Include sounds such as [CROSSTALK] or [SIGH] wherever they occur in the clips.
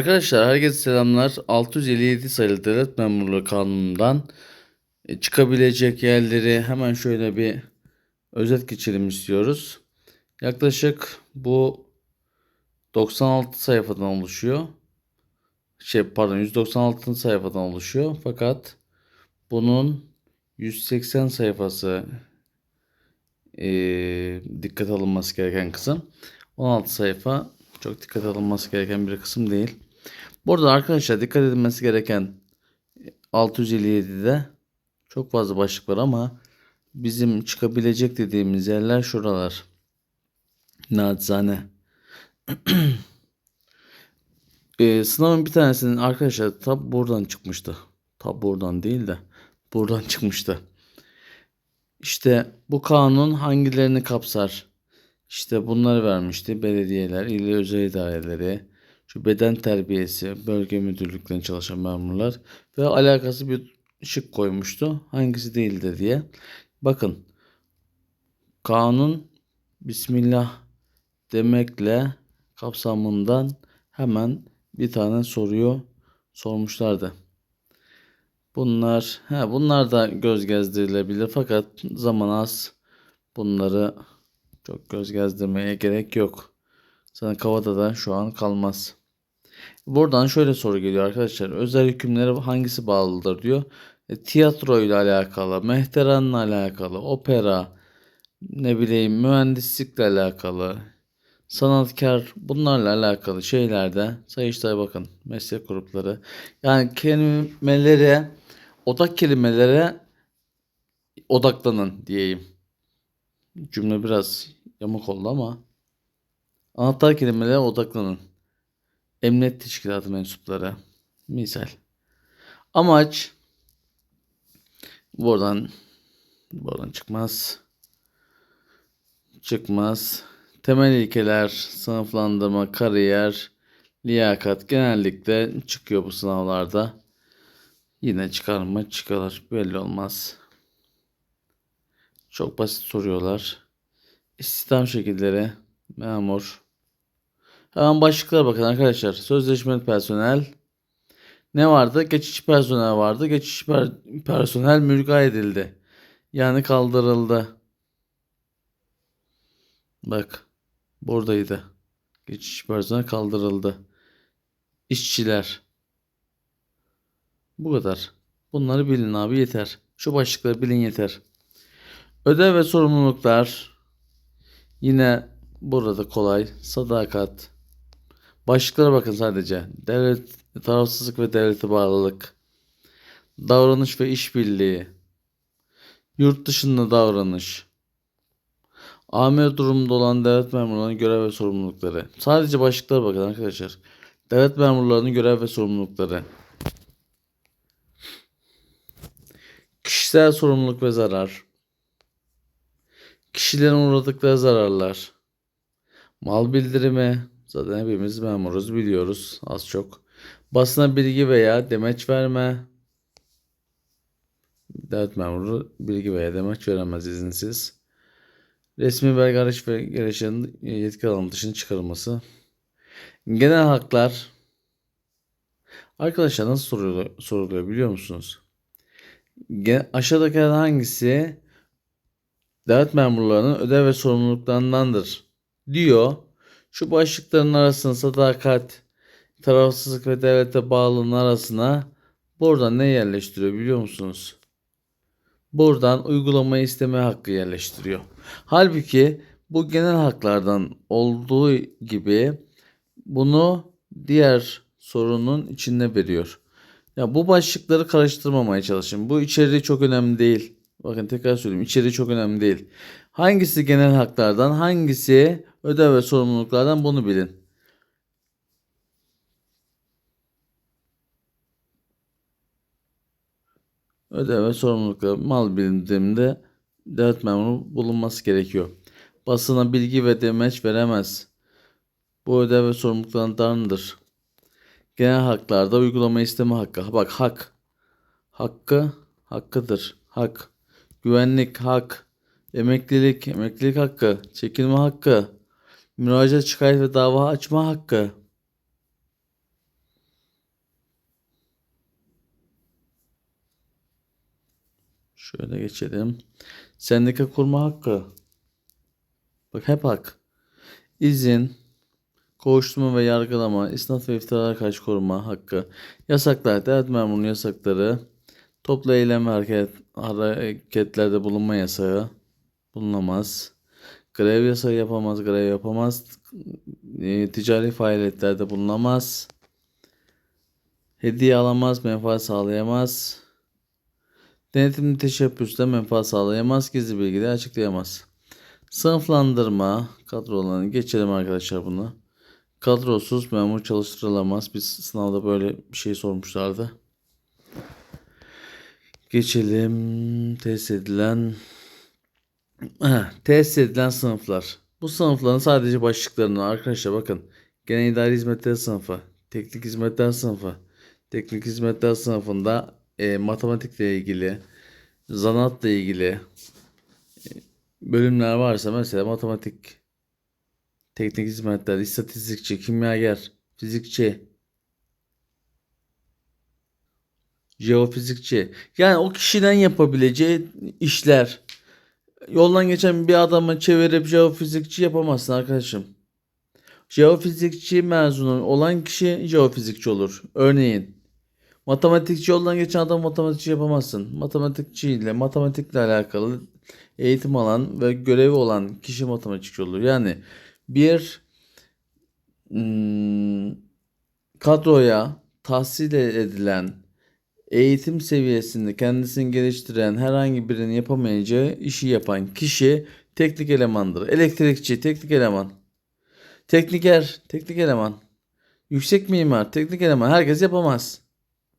Arkadaşlar herkese selamlar. 657 sayılı devlet memurluğu kanunundan e, çıkabilecek yerleri hemen şöyle bir özet geçelim istiyoruz. Yaklaşık bu 96 sayfadan oluşuyor. Şey pardon 196 sayfadan oluşuyor. Fakat bunun 180 sayfası e, dikkat alınması gereken kısım. 16 sayfa çok dikkat alınması gereken bir kısım değil. Burada arkadaşlar dikkat edilmesi gereken 657'de çok fazla başlık var ama bizim çıkabilecek dediğimiz yerler şuralar. Nacizane. Ee, [CLEARS THROAT] sınavın bir tanesinin arkadaşlar tab buradan çıkmıştı. Tab buradan değil de buradan [LAUGHS] çıkmıştı. İşte bu kanun hangilerini kapsar? İşte bunları vermişti. Belediyeler, il özel idareleri, şu beden terbiyesi, bölge müdürlüklerinde çalışan memurlar ve alakası bir şık koymuştu. Hangisi değildi diye. Bakın kanun Bismillah demekle kapsamından hemen bir tane soruyu sormuşlardı. Bunlar, he, bunlar da göz gezdirilebilir fakat zaman az. Bunları çok göz gezdirmeye gerek yok. Sana kavada da şu an kalmaz. Buradan şöyle soru geliyor arkadaşlar. Özel hükümlere hangisi bağlıdır diyor. E, tiyatro ile alakalı, mehteranla alakalı, opera, ne bileyim mühendislikle alakalı, sanatkar bunlarla alakalı şeylerde Sayıştay'a bakın meslek grupları. Yani kelimelere, odak kelimelere odaklanın diyeyim. Cümle biraz yamuk oldu ama anahtar kelimelere odaklanın. Emniyet teşkilatı mensupları. Misal. Amaç buradan buradan çıkmaz. Çıkmaz. Temel ilkeler, sınıflandırma, kariyer, liyakat genellikle çıkıyor bu sınavlarda. Yine çıkar mı çıkarır belli olmaz. Çok basit soruyorlar. İstihdam şekilleri, memur. Hemen başlıklara bakın arkadaşlar. Sözleşmeli personel. Ne vardı? Geçici personel vardı. Geçici per- personel mülga edildi. Yani kaldırıldı. Bak. Buradaydı. Geçici personel kaldırıldı. İşçiler. Bu kadar. Bunları bilin abi yeter. Şu başlıkları bilin yeter. Ödev ve sorumluluklar. Yine burada kolay. Sadakat. Başlıklara bakın sadece. Devlet, tarafsızlık ve devlete bağlılık. Davranış ve işbirliği. Yurt dışında davranış. Amir durumunda olan devlet memurlarının görev ve sorumlulukları. Sadece başlıklara bakın arkadaşlar. Devlet memurlarının görev ve sorumlulukları. Kişisel sorumluluk ve zarar. Kişilerin uğradıkları zararlar. Mal bildirimi. Zaten hepimiz memuruz biliyoruz az çok. Basına bilgi veya demeç verme. Devlet memuru bilgi veya demeç veremez izinsiz. Resmi belge araç ve gereçlerin yetki alanı dışına çıkarılması. Genel haklar. Arkadaşlar nasıl soruluyor, soruluyor biliyor musunuz? Gen- hangisi devlet memurlarının ödev ve sorumluluklarındandır diyor. Şu başlıkların arasına sadakat, tarafsızlık ve devlete bağlılığın arasına buradan ne yerleştiriyor biliyor musunuz? Buradan uygulamayı isteme hakkı yerleştiriyor. Halbuki bu genel haklardan olduğu gibi bunu diğer sorunun içinde veriyor. Ya bu başlıkları karıştırmamaya çalışın. Bu içeriği çok önemli değil. Bakın tekrar söyleyeyim. İçeriği çok önemli değil. Hangisi genel haklardan, hangisi ödev ve sorumluluklardan bunu bilin. Ödev ve sorumluluklar mal biliminde devlet memuru bulunması gerekiyor. Basına bilgi ve demeç veremez. Bu ödev ve sorumluluklarındandır. Genel haklarda uygulama isteme hakkı. Bak hak. Hakkı hakkıdır. Hak. Güvenlik hak. Emeklilik, emeklilik hakkı, çekilme hakkı, müracaat, şikayet ve dava açma hakkı. Şöyle geçelim. Sendika kurma hakkı. Bak hep hak. İzin, kovuşturma ve yargılama, isnat ve iftiraya karşı koruma hakkı, yasaklar, devlet memurunun yasakları, toplu eylem ve hareket, hareketlerde bulunma yasağı bulunamaz. Grev yasağı yapamaz, grev yapamaz. E, ticari faaliyetlerde bulunamaz. Hediye alamaz, menfaat sağlayamaz. Denetimli teşebbüsle menfaat sağlayamaz, gizli bilgileri açıklayamaz. Sınıflandırma, kadro olanı geçelim arkadaşlar bunu. Kadrosuz memur çalıştırılamaz. Biz sınavda böyle bir şey sormuşlardı. Geçelim. Tesis edilen tesis edilen sınıflar. Bu sınıfların sadece başlıklarını arkadaşlar bakın. Genel idari hizmetler sınıfı, teknik hizmetler sınıfı. Teknik hizmetler sınıfında e, matematikle ilgili, zanaatla ilgili e, bölümler varsa mesela matematik, teknik hizmetler, istatistikçi, kimyager, fizikçi, jeofizikçi. Yani o kişiden yapabileceği işler. Yoldan geçen bir adamı çevirip jeofizikçi yapamazsın arkadaşım. Jeofizikçi mezunu olan kişi jeofizikçi olur. Örneğin matematikçi yoldan geçen adam matematikçi yapamazsın. Matematikçi ile matematikle alakalı eğitim alan ve görevi olan kişi matematikçi olur. Yani bir hmm, kadroya tahsil edilen eğitim seviyesinde kendisini geliştiren herhangi birinin yapamayacağı işi yapan kişi teknik elemandır. Elektrikçi, teknik eleman. Tekniker, teknik eleman. Yüksek mimar, teknik eleman. Herkes yapamaz.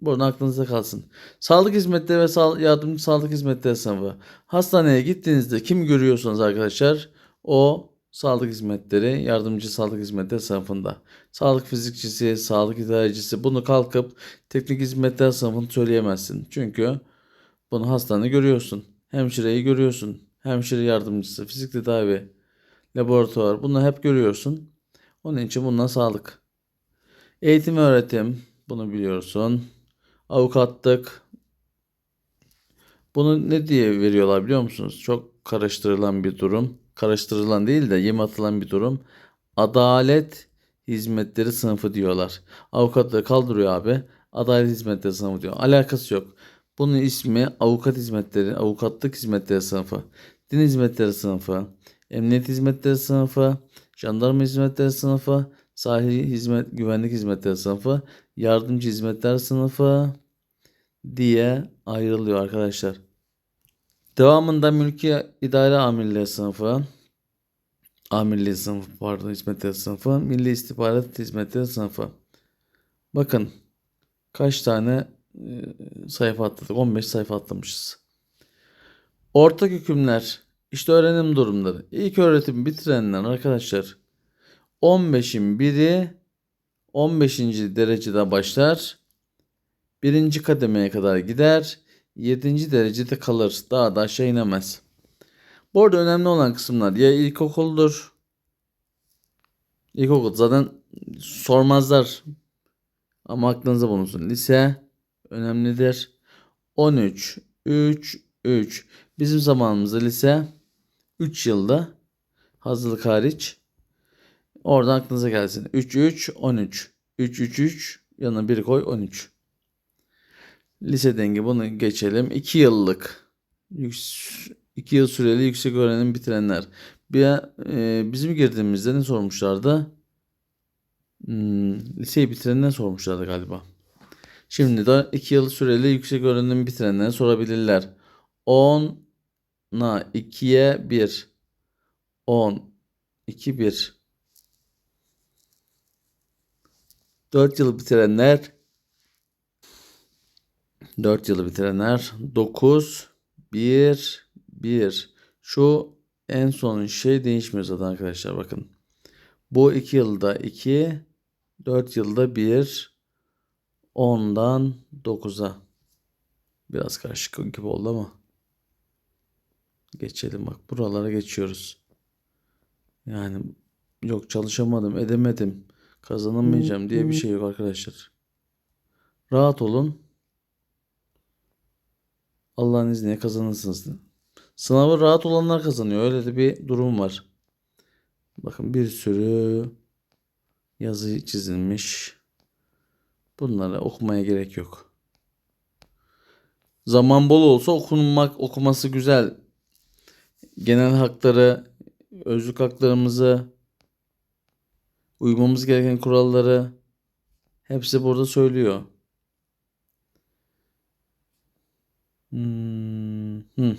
Buradan aklınızda kalsın. Sağlık hizmetleri ve sağ, yardımcı sağlık hizmetleri sınıfı. Hastaneye gittiğinizde kim görüyorsanız arkadaşlar o sağlık hizmetleri, yardımcı sağlık hizmetleri sınıfında. Sağlık fizikçisi, sağlık idarecisi bunu kalkıp teknik hizmetler sınıfını söyleyemezsin. Çünkü bunu hastanede görüyorsun. Hemşireyi görüyorsun. Hemşire yardımcısı, fizik tedavi, laboratuvar bunu hep görüyorsun. Onun için bundan sağlık. Eğitim öğretim bunu biliyorsun. Avukatlık bunu ne diye veriyorlar biliyor musunuz? Çok karıştırılan bir durum. Karıştırılan değil de yem atılan bir durum. Adalet hizmetleri sınıfı diyorlar. Avukatlığı kaldırıyor abi. Adalet hizmetleri sınıfı diyor. Alakası yok. Bunun ismi avukat hizmetleri, avukatlık hizmetleri sınıfı, din hizmetleri sınıfı, emniyet hizmetleri sınıfı, jandarma hizmetleri sınıfı, sahil hizmet, güvenlik hizmetleri sınıfı, yardımcı hizmetler sınıfı diye ayrılıyor arkadaşlar. Devamında mülki idare amirliği sınıfı, amirliği sınıfı pardon hizmetleri sınıfı, milli istihbarat hizmetleri sınıfı. Bakın kaç tane e, sayfa atladık? 15 sayfa atlamışız. Ortak hükümler, işte öğrenim durumları. İlk öğretim bitirenler arkadaşlar 15'in biri 15. derecede başlar. Birinci kademeye kadar gider. 7. derecede kalır. Daha da aşağı inemez. Bu arada önemli olan kısımlar ya ilkokuldur. İlkokul zaten sormazlar. Ama aklınızda bulunsun. Lise önemlidir. 13, 3, 3. Bizim zamanımızda lise 3 yılda hazırlık hariç. Oradan aklınıza gelsin. 3, 3, 13. 3, 3, 3. Yanına bir koy 13. Lise dengi bunu geçelim. 2 yıllık 2 yıl süreli yüksek öğrenim bitirenler. Bir, e, bizim girdiğimizde ne sormuşlardı? Hmm, liseyi bitirenler sormuşlardı galiba. Şimdi de 2 yıl süreli yüksek öğrenim bitirenler sorabilirler. 10'a 2'ye 1. 10, 2, 1. 4 yıl bitirenler 4 yılı bitirenler 9 1 1 şu en son şey değişmiyor zaten arkadaşlar bakın. Bu 2 yılda 2 4 yılda 1 10'dan 9'a biraz karışık gibi oldu ama geçelim bak buralara geçiyoruz. Yani yok çalışamadım edemedim kazanamayacağım diye bir şey yok arkadaşlar. Rahat olun. Allah'ın izniyle kazanırsınız. Sınavı rahat olanlar kazanıyor. Öyle de bir durum var. Bakın bir sürü yazı çizilmiş. Bunları okumaya gerek yok. Zaman bol olsa okunmak, okuması güzel. Genel hakları, özlük haklarımızı, uymamız gereken kuralları hepsi burada söylüyor. Hmm, hmm.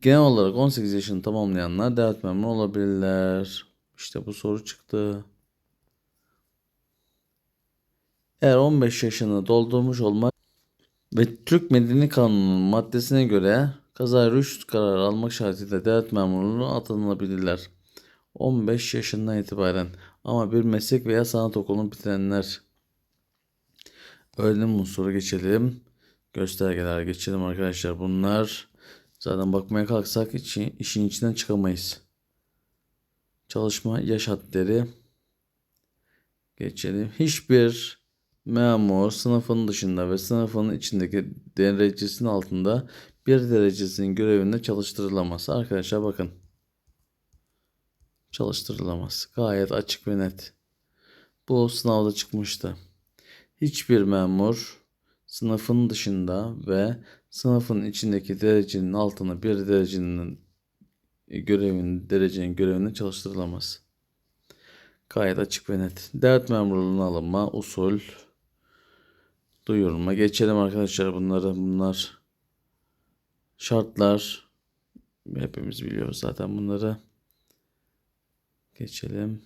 Genel olarak 18 yaşını tamamlayanlar devlet memuru olabilirler. İşte bu soru çıktı. Eğer 15 yaşını doldurmuş olmak ve Türk Medeni Kanunu'nun maddesine göre kaza rüşt kararı almak şartıyla devlet memurluğuna atanılabilirler. 15 yaşından itibaren ama bir meslek veya sanat okulunu bitirenler. Öğrenim unsuru geçelim. Göstergeler geçelim arkadaşlar. Bunlar zaten bakmaya kalksak içi, işin içinden çıkamayız. Çalışma yaş hadleri geçelim. Hiçbir memur sınıfın dışında ve sınıfın içindeki derecesinin altında bir derecesinin görevinde çalıştırılamaz. Arkadaşlar bakın. Çalıştırılamaz. Gayet açık ve net. Bu sınavda çıkmıştı. Hiçbir memur sınıfın dışında ve sınıfın içindeki derecenin altında bir derecenin görevin, derecenin görevinde çalıştırılamaz. Gayet açık ve net. Devlet memurluğuna alınma, usul, duyurulma. Geçelim arkadaşlar bunları. Bunlar şartlar. Hepimiz biliyoruz zaten bunları. Geçelim.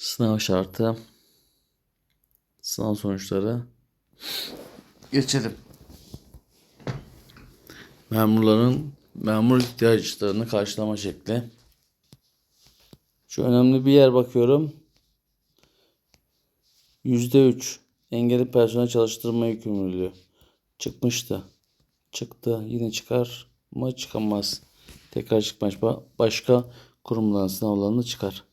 Sınav şartı. Sınav sonuçları. Geçelim. Memurların memur ihtiyaçlarını karşılama şekli. Şu önemli bir yer bakıyorum. %3 engelli personel çalıştırma yükümlülüğü çıkmıştı. Çıktı. Yine çıkar mı? Çıkamaz. Tekrar çıkmaz. Ba- Başka kurumların sınavlarında çıkar.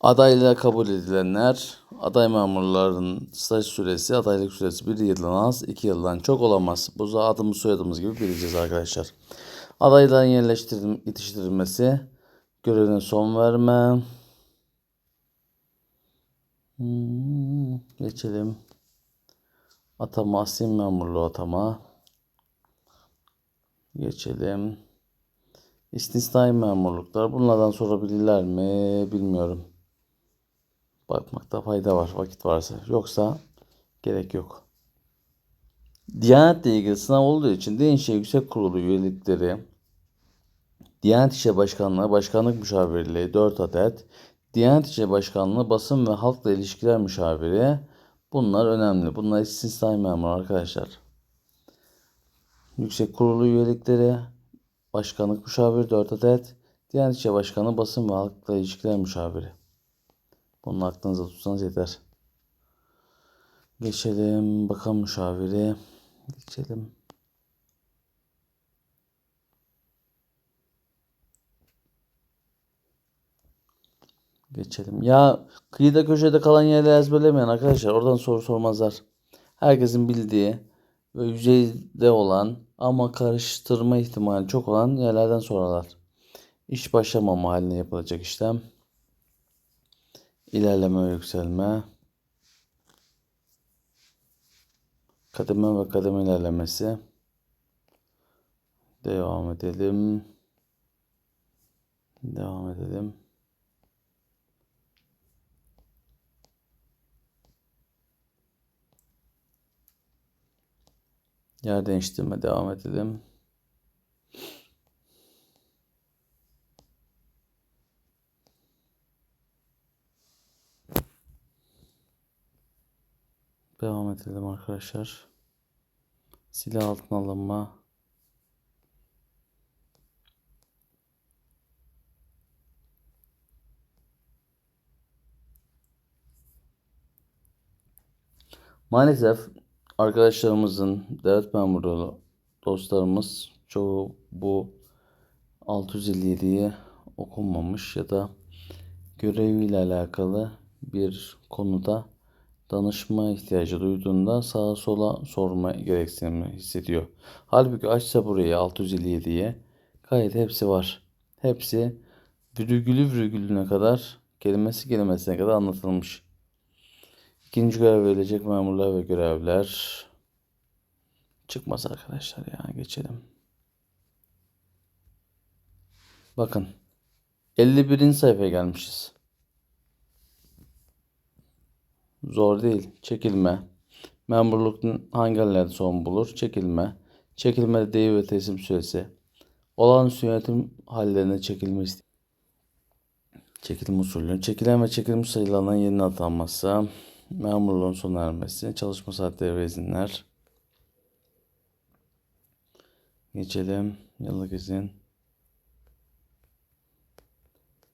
Adaylığa kabul edilenler, aday memurların staj süresi, adaylık süresi bir yıldan az, iki yıldan çok olamaz. Bu da adımız soyadımız gibi bileceğiz arkadaşlar. Adayların yerleştirilmesi, yetiştirilmesi, görevine son verme. Hmm, geçelim. Atama, asil memurluğu atama. Geçelim. İstisnai memurluklar. Bunlardan sorabilirler mi? Bilmiyorum. Bakmakta fayda var vakit varsa. Yoksa gerek yok. Diyanetle ilgili sınav olduğu için Diyanet İşleri Yüksek Kurulu üyelikleri, Diyanet İşleri Başkanlığı Başkanlık Müşavirliği 4 adet, Diyanet İşleri Başkanlığı Basın ve Halkla İlişkiler Müşaviri bunlar önemli. Bunlar istisnai memur arkadaşlar. Yüksek Kurulu üyelikleri, Başkanlık Müşaviri 4 adet, Diyanet İşleri Başkanı Basın ve Halkla İlişkiler Müşaviri. Bunu aklınıza tutsanız yeter. Geçelim bakan müşaviri. Geçelim. Geçelim. Ya kıyıda köşede kalan yerleri ezberlemeyin arkadaşlar. Oradan soru sormazlar. Herkesin bildiği ve yüzeyde olan ama karıştırma ihtimali çok olan yerlerden sorarlar. İş başlamama haline yapılacak işlem. İlerleme ve yükselme. Kademe ve kademe ilerlemesi. Devam edelim. Devam edelim. Yer değiştirme devam edelim. Devam edelim arkadaşlar. Silah altına alınma. Maalesef arkadaşlarımızın, devlet memuru dostlarımız çoğu bu 657'yi okunmamış ya da göreviyle alakalı bir konuda danışma ihtiyacı duyduğunda sağa sola sorma gereksinimi hissediyor. Halbuki açsa burayı 657'ye gayet hepsi var. Hepsi virgülü virgülüne kadar, kelimesi kelimesine kadar anlatılmış. İkinci görev verilecek memurlar ve görevler çıkmaz arkadaşlar ya geçelim. Bakın 51. sayfaya gelmişiz. Zor değil. Çekilme. Memurlukun hangi hallerde son bulur? Çekilme. Çekilme değil ve teslim süresi. Olağanüstü yönetim hallerine çekilme Çekilme usulü. Çekilen ve çekilmiş sayılarının yerine atanması. Memurluğun sona ermesi. Çalışma saatleri ve izinler. Geçelim. Yıllık izin.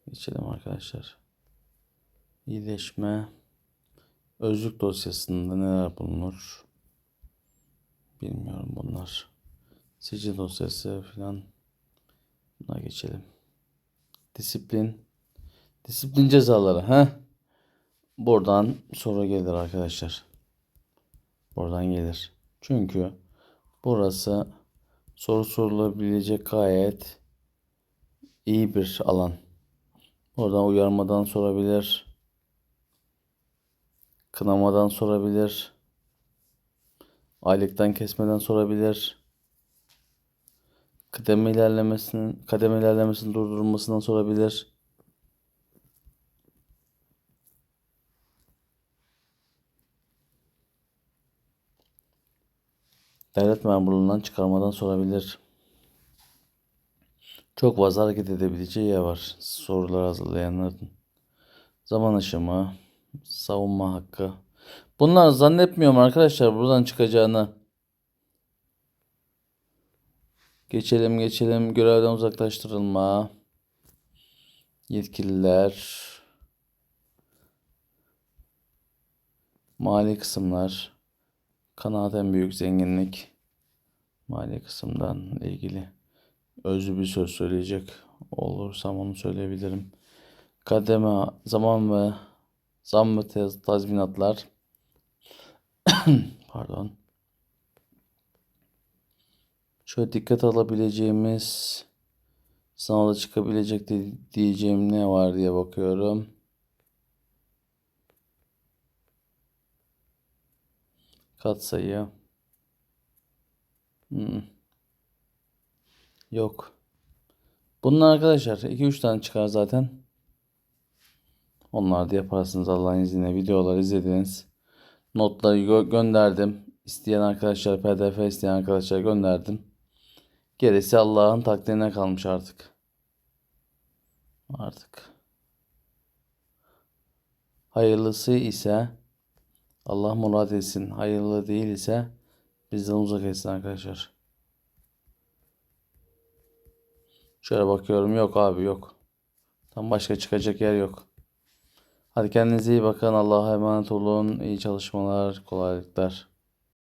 Geçelim arkadaşlar. İyileşme. Özlük dosyasında neler bulunur? Bilmiyorum bunlar. Sicil dosyası filan. Buna geçelim. Disiplin. Disiplin cezaları. ha? Buradan soru gelir arkadaşlar. Buradan gelir. Çünkü burası soru sorulabilecek gayet iyi bir alan. Oradan uyarmadan sorabilir. Kınamadan sorabilir. Aylıktan kesmeden sorabilir. Kademe ilerlemesinin, kademe ilerlemesinin durdurulmasından sorabilir. Devlet memurluğundan çıkarmadan sorabilir. Çok fazla hareket edebileceği yer var sorular hazırlayanların. Zaman aşımı, savunma hakkı. Bunlar zannetmiyorum arkadaşlar buradan çıkacağını. Geçelim geçelim görevden uzaklaştırılma. Yetkililer. Mali kısımlar. Kanaat en büyük zenginlik. Mali kısımdan ilgili özlü bir söz söyleyecek olursam onu söyleyebilirim. Kademe, zaman ve zam ve taz- tazminatlar. [COUGHS] Pardon. Şöyle dikkat alabileceğimiz sınavda çıkabilecek de- diyeceğim ne var diye bakıyorum. Katsayı. Hmm. Yok. Bunlar arkadaşlar 2-3 tane çıkar zaten. Onlar da yaparsınız Allah'ın izniyle. Videolar izlediniz. Notları gö- gönderdim. İsteyen arkadaşlar PDF isteyen arkadaşlar gönderdim. Gerisi Allah'ın takdirine kalmış artık. Artık. Hayırlısı ise Allah murad etsin. Hayırlı değil ise bizden uzak etsin arkadaşlar. Şöyle bakıyorum yok abi yok. Tam başka çıkacak yer yok. Hadi kendinize iyi bakın. Allah'a emanet olun. İyi çalışmalar, kolaylıklar.